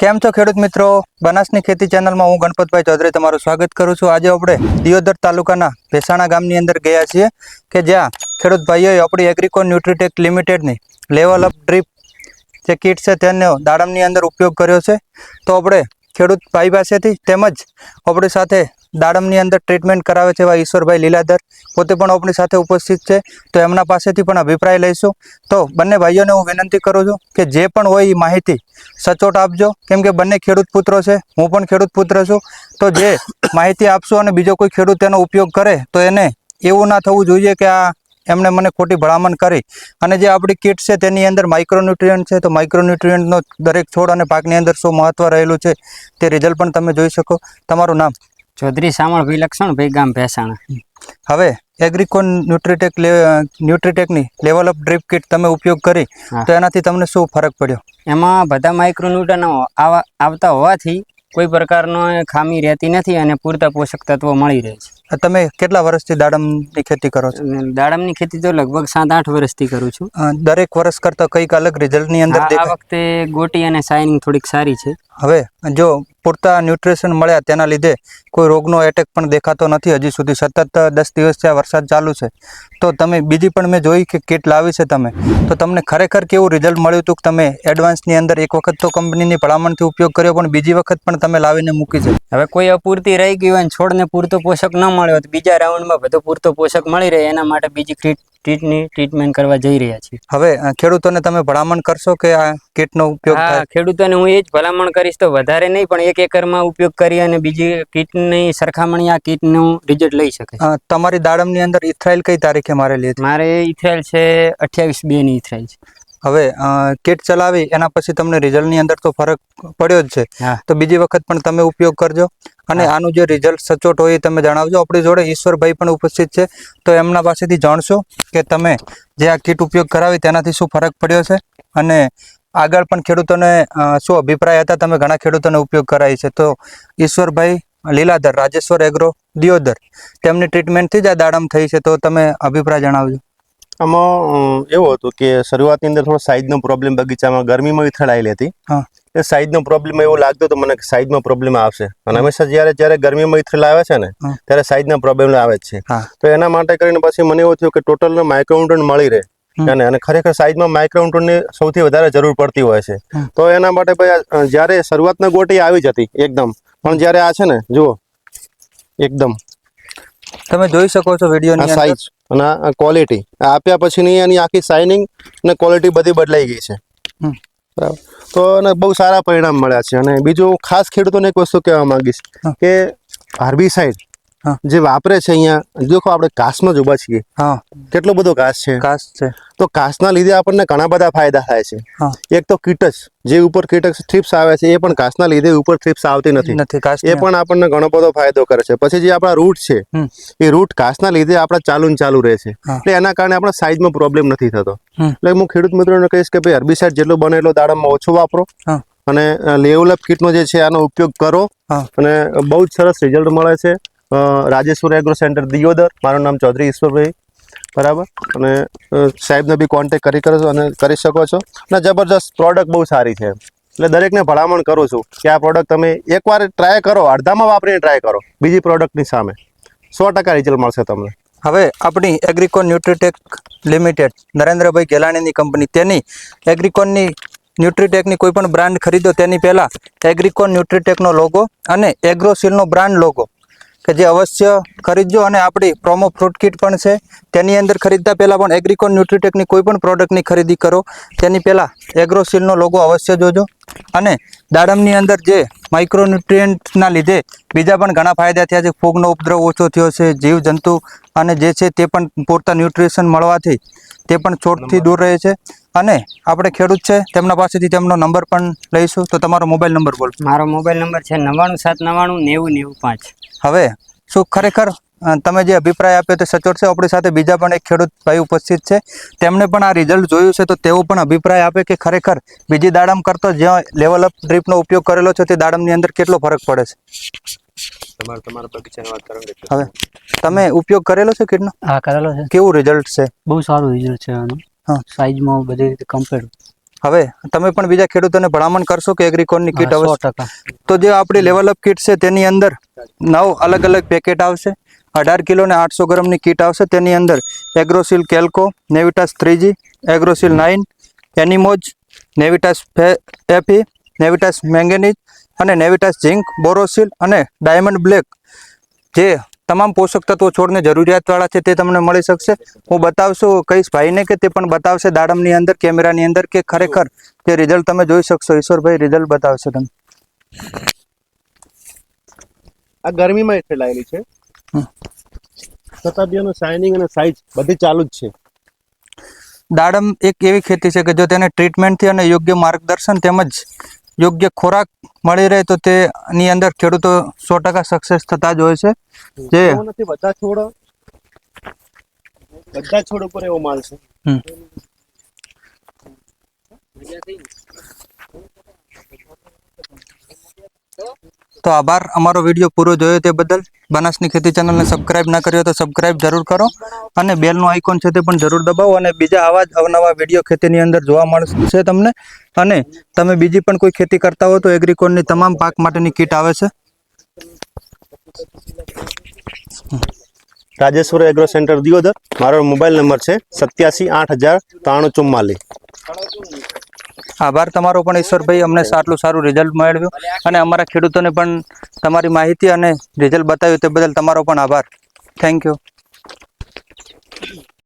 કેમ છો ખેડૂત મિત્રો? બનાસની ખેતી ચેનલમાં હું ગણપતભાઈ ચૌધરી તમારું સ્વાગત કરું છું. આજે આપણે દિયોદર તાલુકાના ભેસાણા ગામની અંદર ગયા છીએ કે જ્યાં ખેડૂત ભાઈઓએ આપણી એગ્રીકોન ન્યુટ્રીટેક લિમિટેડની લેવલ અપ ડ્રીપ જે કીટ છે તેનો દાડમની અંદર ઉપયોગ કર્યો છે. તો આપણે ખેડૂત ભાઈ પાસેથી તેમજ આપણી સાથે દાડમની અંદર ટ્રીટમેન્ટ કરાવે છે એવા ઈશ્વરભાઈ લીલાધર. પોતે પણ આપણી સાથે ઉપસ્થિત છે. તો એમના પાસેથી પણ અભિપ્રાય લઈશું. તો બંને ભાઈઓને હું વિનંતી કરું છું કે જે પણ હોય એ માહિતી સચોટ આપજો. કેમ કે બંને ખેડૂત પુત્રો છે. હું પણ ખેડૂત પુત્ર છું. તો જે માહિતી આપશો અને બીજો કોઈ ખેડૂત તેનો ઉપયોગ કરે તો એને એવું ના થવું જોઈએ કે આ એમણે મને ખોટી ભલામણ કરી. અને જે આપણી કીટ છે તેની અંદર માઇક્રોન્યુટ્રિયન્ટ છે તો માઇક્રોન્યુટ્રિયન્ટનો દરેક છોડ અને પાકની અંદર શું મહત્વ રહેલું છે તે રિઝલ્ટ પણ તમે જોઈ શકો. તમારું નામ? ચૌધરી સામળ વિલક્ષણ ભાઈ ગામ ભેસાણા. હવે એગ્રીકોન ન્યુટ્રીટેક ન્યુટ્રીટેકની લેવલ અપ ડ્રીપ કીટ તમે ઉપયોગ કરી તો એનાથી તમને શું ફરક પડ્યો? એમાં બધા માઇક્રોન્યુટનો આવા આવતા હોવાથી કોઈ પ્રકારનો ખામી રહેતી નથી અને પૂરતા પોષક તત્વો મળી રહે છે. તમે કેટલા વર્ષથી દાડમની ખેતી કરો છો? દાડમની ખેતી તો લગભગ સાત આઠ વર્ષથી કરું છું. દરેક વર્ષ કરતાં કંઈક અલગ રિઝલ્ટની અંદર આ વખતે ગોટી અને શાઇનિંગ થોડીક સારી છે. હવે જો પૂરતા ન્યુટ્રિશન મળ્યા તેના લીધે કોઈ રોગનો એટેક પણ દેખાતો નથી. હજી સુધી સતત દસ દિવસથી આ વરસાદ ચાલુ છે. તો તમે બીજી પણ મેં જોઈ કે કીટ લાવી છે તમે. તો તમને ખરેખર કેવું રિઝલ્ટ મળ્યું હતું કે તમે એડવાન્સની અંદર એક વખત તો કંપનીની ભલામણથી ઉપયોગ કર્યો, પણ બીજી વખત પણ તમે લાવીને મૂકી છે? હવે કોઈ અપૂરતી રહી ગઈ હોય છોડને પૂરતો પોષક ન મળ્યો બીજા રાઉન્ડમાં બધો પૂરતો પોષક મળી રહે, એના માટે બીજી ટ્રીટ ટ્રીટની ટ્રીટમેન્ટ કરવા જઈ રહ્યા છીએ. હવે ખેડૂતોને તમે ભલામણ કરશો કે આ કીટનો ઉપયોગ હા થાય? ખેડૂતોને હું એ જ ભલામણ કરીશ તો વધારે નહીં પણ એક એકરમાં ઉપયોગ કરી અને બીજી કીટની સરખામણી આ કીટનું રિઝલ્ટ લઈ શકે. તમારી દાડમની અંદર ઇથરાઇલ કઈ તારીખે મારે લીધી મારે ઇથરાઇલ છે અઠ્યાવીસ બે ની ઇથરાઇલ છે. હવે કિટ ચલાવી એના પછી તમને રિઝલ્ટની અંદર તો ફરક પડ્યો જ છે. તો બીજી વખત પણ તમે ઉપયોગ કરજો. અને આનું જે રિઝલ્ટ સચોટ હોય એ તમે જણાવજો. આપણી જોડે ઈશ્વરભાઈ પણ ઉપસ્થિત છે. તો એમના પાસેથી જાણશો કે તમે જે આ કીટ ઉપયોગ કરાવી તેનાથી શું ફરક પડ્યો છે? અને આગળ પણ ખેડૂતોને શું અભિપ્રાય હતા? તમે ઘણા ખેડૂતોને ઉપયોગ કરાવી છે. તો ઈશ્વરભાઈ લીલાધર રાજેશ્વર એગ્રો દિયોદર. તેમની ટ્રીટમેન્ટથી જ આ દાડમ થઈ છે. તો તમે અભિપ્રાય જણાવજો. આમાં એવું હતું કે શરૂઆતની અંદર થોડો સાઈઝનો પ્રોબ્લેમ બગીચામાં ગરમીમાં વિથળાયેલી હતી. એ સાઈઝનો પ્રોબ્લેમ એવું લાગતો હતો મને કે સાઈઝમાં પ્રોબ્લેમ આવશે. અને હંમેશા જ્યારે જ્યારે ગરમીમાં ઇથરેલ આવે છે ને. ત્યારે સાઈઝના પ્રોબ્લેમ આવે જ છે. તો એના માટે કરીને પછી મને એવું થયું કે ટોટલ માઇક્રોન્યુટ્રન મળી રહે. અને અને ખરેખર સાઈઝમાં માઇક્રોન્યુટ્રનની સૌથી વધારે જરૂર પડતી હોય છે. તો એના માટે ભાઈ જ્યારે શરૂઆતના ગોટી આવી જતી એકદમ. પણ જ્યારે આ છે ને જુઓ. એકદમ. તમે જોઈ શકો છો વિડીયોની સાઈઝ અને ક્વોલિટી આપ્યા પછીની એની આખી શાઇનિંગ અને ક્વોલિટી બધી બદલાઈ ગઈ છે. બરાબર. તો અને બહુ સારા પરિણામ મળ્યા છે. અને બીજું ખાસ ખેડૂતોને એક વસ્તુ કહેવા માંગીશ કે હાર્બીસાઇડ હા. જે વાપરે છે અહીંયા દેખો આપણે કાસમાં જ ઊભા છીએ. કેટલો બધો કાસ છે. કાસ છે. તો કાસના લીધે આપણને ઘણા બધા ફાયદા થાય છે. એક તો કીટસ જે ઉપર કીટક થ્રિપ્સ આવે છે એ પણ કાસના લીધે ઉપર થ્રિપ્સ આવતી નથી. એ પણ આપણને ઘણો બધો ફાયદો કરે છે. પછી જે આપણા રૂટ છે એ રૂટ કાસના લીધે આપણા ચાલુ ને ચાલુ રહે છે. એટલે એના કારણે આપણા સાઈઝમાં પ્રોબ્લેમ નથી થતો. એટલે હું ખેડૂત મિત્રોને કહીશ કે ભાઈ હર્બિસાઇડ જેટલો બને એટલો દાડમમાં ઓછો વાપરો. અને લેવલ અપ કીટનો જે છે આનો ઉપયોગ કરો. અને બહુ જ સરસ રિઝલ્ટ મળે છે. Rajeshwar agro centre Deodar. મારું નામ ચૌધરી ઈશ્વરભાઈ. બરાબર? અને સાહેબને બી કોન્ટેક કરી કરો છો અને કરી શકો છો. અને જબરજસ્ત પ્રોડક્ટ બહુ સારી છે. એટલે દરેકને ભલામણ કરું છું કે આ પ્રોડક્ટ તમે એકવાર ટ્રાય કરો, અડધામાં વાપરીને ટ્રાય કરો. બીજી પ્રોડક્ટની સામે. સો ટકા રિઝલ્ટ મળશે તમને. હવે આપણી એગ્રીકોન ન્યુટ્રીટેક લિમિટેડ નરેન્દ્રભાઈ ગેલાણીની કંપની. તેની એગ્રીકોનની ન્યુટ્રીટેકની કોઈ પણ બ્રાન્ડ ખરીદો, તેની પહેલાં એગ્રીકોન ન્યુટ્રીટેકનો લોગો અને એગ્રોસિલનો બ્રાન્ડ લોગો કે જે અવશ્ય ખરીદજો અને આપણી પ્રોમો ફ્રૂટ કિટ પણ છે. તેની અંદર ખરીદતા પહેલાં પણ એગ્રીકોન ન્યુટ્રીટેકની કોઈ પણ પ્રોડક્ટની ખરીદી કરો. તેની પહેલાં એગ્રોસીલનો લોગો અવશ્ય જોજો. અને દાડમની અંદર જે માઇક્રોન્યુટ્રિયન્ટના લીધે બીજા પણ ઘણા ફાયદા થયા છે. ફૂગનો ઉપદ્રવ ઓછો થયો છે જીવજંતુ અને જે છે તે પણ પૂરતા ન્યુટ્રિશન મળવાથી તે પણ છોડથી દૂર રહે છે. અને આપણે ખેડૂત છે તેમના પાસેથી તેમનો નંબર પણ લઈશું. તો તમારો મોબાઈલ નંબર બોલો. મારો મોબાઈલ નંબર છે નવ્વાણું સાત નવ્વાણું નેવું નેવું પાંચ. હવે શું ખરેખર તમે જે અભિપ્રાય આપ્યો તે સચોટ છે? આપણી સાથે બીજા પણ એક ખેડૂત ભાઈ ઉપસ્થિત છે. તેમણે પણ આ રિઝલ્ટ જોયું છે તો તેઓ પણ અભિપ્રાય આપે કે ખરેખર બીજી દાડમ કરતો જ્યાં લેવલ અપ ડ્રીપનો ઉપયોગ કરેલો છે તે દાડમની અંદર કેટલો ફરક પડે છે? તમારે તમારા બગીચાની વાત કરો હવે તમે ઉપયોગ કરેલો છે કીટનો હા કરેલો છે. કેવું રિઝલ્ટ છે? બહુ સારું રિઝલ્ટ છે આનું. સાઈઝમાં બધી રીતે કમ્પેર હવે તમે પણ બીજા ખેડૂતોને ભલામણ કરશો કે એગ્રીકોનની કીટ આવશે તો જે આપણી લેવલ અપ કીટ છે તેની અંદર નવ અલગ અલગ પેકેટ આવશે. અઢાર કિલો ને આઠસો ગ્રામની કીટ આવશે. તેની અંદર Agrosil Calco Navitas three G Agrosil nine એનિમોજ Navitas એફી નેવિટાસ મેંગેનીઝ અને નેવિટાસ ઝિંક બોરોસિલ અને ડાયમંડ બ્લેક જે તમામ પોષક તત્વો છોડને જરૂરિયાતવાળા છે તે તમને મળી શકશે. હું બતાવશું કહીશ ભાઈને કે તે પણ બતાવશે દાડમની અંદર કેમેરાની અંદર કે ખરેખર તે રિઝલ્ટ તમે જોઈ શકશો. ઈશ્વરભાઈ રિઝલ્ટ બતાવશે તમે આ ગરમીમાં ફેલાયેલી છે. છતાં બી શાઇનિંગ અને સાઇઝ બધી ચાલુ જ છે. દાડમ એક એવી ખેતી છે કે જો તેને ટ્રીટમેન્ટથી અને યોગ્ય માર્ગદર્શન તેમજ યોગ્ય ખોરાક મળી રહે તો તેની અંદર ખેડૂતો સો ટકા સક્સેસ થતા જ હોય છે. જે બધા છોડ બધા છોડ ઉપર એવો માલ છે. તો આભાર. અમારો વીડિયો પૂરો જોયો તે બદલ. બનાસની ખેતી ચેનલને સબસ્ક્રાઇબ ના કર્યો તો સબસ્ક્રાઇબ જરૂર કરો અને બેલનો આઇકોન છે તે પણ જરૂર દબાવો અને બીજા આવા જ અવનવા વીડિયો ખેતીની અંદર જોવા મળશે તમને. અને તમે બીજી પણ કોઈ ખેતી કરતા હો તો એગ્રીકોનની તમામ પાક માટેની કીટ આવે છે. Rajeshwar agro centre Deodar. મારો મોબાઈલ નંબર છે સત્યાસી આઠ હજાર ત્રાણું ચુમ્માલીસ. આભાર તમારો પણ, ઈશ્વરભાઈ, અમને આટલું સારું રિઝલ્ટ મળ્યું. અને અમારા ખેડૂતોને પણ તમારી માહિતી અને રિઝલ્ટ બતાવ્યું તે બદલ તમારો પણ આભાર. Thank you